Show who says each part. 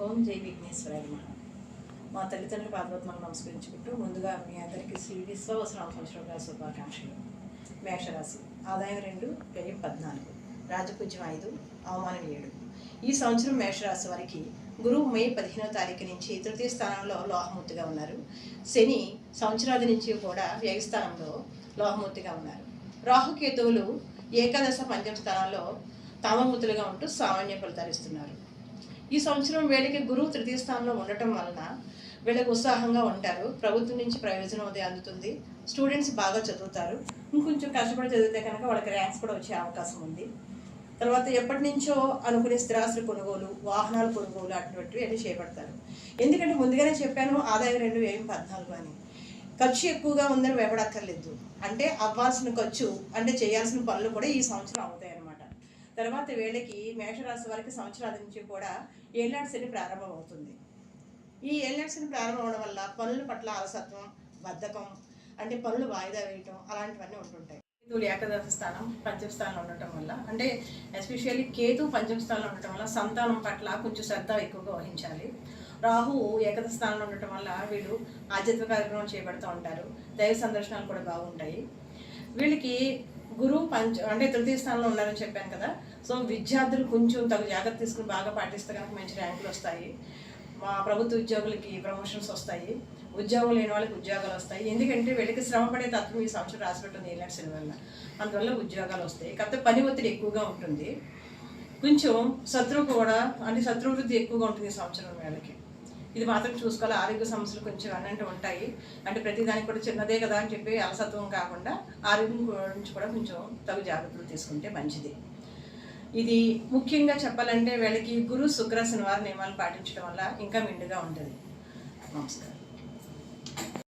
Speaker 1: ఓం జై విఘ్నేశ్వరాయ మా తల్లిదండ్రుల పాదపద్మాలను నమస్కరించుకుంటూ ముందుగా మీ అందరికీ శ్రీ విశ్వవసరామ సంవత్సరం శుభాకాంక్షలు. మేషరాశి ఆదాయం రెండు వ్యయం పద్నాలుగు రాజపూజ్యం ఐదు అవమానం ఏడు. ఈ సంవత్సరం మేషరాశి వారికి గురువు మే పదిహేనో తారీఖు నుంచి తృతీయ స్థానంలో లోహమూర్తిగా ఉన్నారు. శని సంవత్సరాది నుంచి కూడా వ్యయస్థానంలో లోహమూర్తిగా ఉన్నారు. రాహుకేతువులు ఏకాదశ పంచమ స్థానంలో తామమూర్తులుగా ఉంటూ సామాన్య ఫలితాలు ఇస్తున్నారు. ఈ సంవత్సరం వీళ్ళకి గురువు తృతీయ స్థానంలో ఉండటం వలన వీళ్ళకి ఉత్సాహంగా ఉంటారు. ప్రభుత్వం నుంచి ప్రయోజనం అది అందుతుంది. స్టూడెంట్స్ బాగా చదువుతారు. ఇంకొంచెం కష్టపడి చదివితే కనుక వాళ్ళకి ర్యాంక్స్ కూడా వచ్చే అవకాశం ఉంది. తర్వాత ఎప్పటి నుంచో అనుకునే స్థిరాస్తులు కొనుగోలు వాహనాలు కొనుగోలు అటువంటివి అన్ని చేపడతారు. ఎందుకంటే ముందుగానే చెప్పాను ఆదాయం రెండు వేయం పద్నాలుగు అని. ఖర్చు ఎక్కువగా ఉందని భయపడక్కర్లేదు అంటే అవ్వాల్సిన ఖర్చు అంటే చేయాల్సిన పనులు కూడా ఈ సంవత్సరం అవుతాయి అన్నమాట తర్వాత వేళకి మేషరాశి వారికి సంవత్సరాల నుంచి కూడా ఏళ్ళనాటి శని ప్రారంభం అవుతుంది ఈ ఏళ్ళనాటి శని ప్రారంభం అవడం వల్ల పనుల పట్ల అలసత్వం బద్ధకం అంటే పనులు వాయిదా వేయటం అలాంటివన్నీ ఉంటుంటాయి. కేతువులు ఏకాదశ స్థానం పంచమ స్థానంలో ఉండటం వల్ల అంటే ఎస్పెషల్లీ కేతు పంచమ స్థానంలో ఉండటం వల్ల సంతానం పట్ల కొంచెం శ్రద్ధ ఎక్కువగా వహించాలి. రాహు ఏకాదశ స్థానంలో ఉండటం వల్ల వీళ్ళు ఆధ్యాత్మిక కార్యక్రమం చేపడుతూ ఉంటారు. దైవ సందర్శనాలు కూడా బాగుంటాయి. వీళ్ళకి గురువు పంచ అంటే తృతీయ స్థానంలో ఉన్నారని చెప్పాను కదా. సో విద్యార్థులు కొంచెం తగు జాగ్రత్త తీసుకుని బాగా పాటిస్తే కనుక మంచి ర్యాంకులు వస్తాయి. మా ప్రభుత్వ ఉద్యోగులకి ప్రమోషన్స్ వస్తాయి. ఉద్యోగం లేని వాళ్ళకి ఉద్యోగాలు వస్తాయి. ఎందుకంటే వీళ్ళకి శ్రమ పడే తత్వం ఈ సంవత్సరం రాసిపెట్టింది ఈనాడు వల్ల అందువల్ల ఉద్యోగాలు వస్తాయి. కాకపోతే పని ఒత్తిడి ఎక్కువగా ఉంటుంది. కొంచెం శత్రువు కూడా అంటే శత్రువృద్ధి ఎక్కువగా ఉంటుంది ఈ సంవత్సరం వీళ్ళకి. ఇది మాత్రం చూసుకోవాలి. ఆరోగ్య సమస్యలు కొంచెం అన్నంటే ఉంటాయి. అంటే ప్రతిదానికి కూడా చిన్నదే కదా అని చెప్పి అలసత్వం కాకుండా ఆరోగ్యం గురించి కూడా కొంచెం తగు జాగ్రత్తలు తీసుకుంటే మంచిది. ఇది ముఖ్యంగా చెప్పాలంటే వీళ్ళకి గురు శుక్ర శనివారం నియమాలు పాటించడం వల్ల ఇంకా మెండుగా ఉంటుంది. నమస్కారం.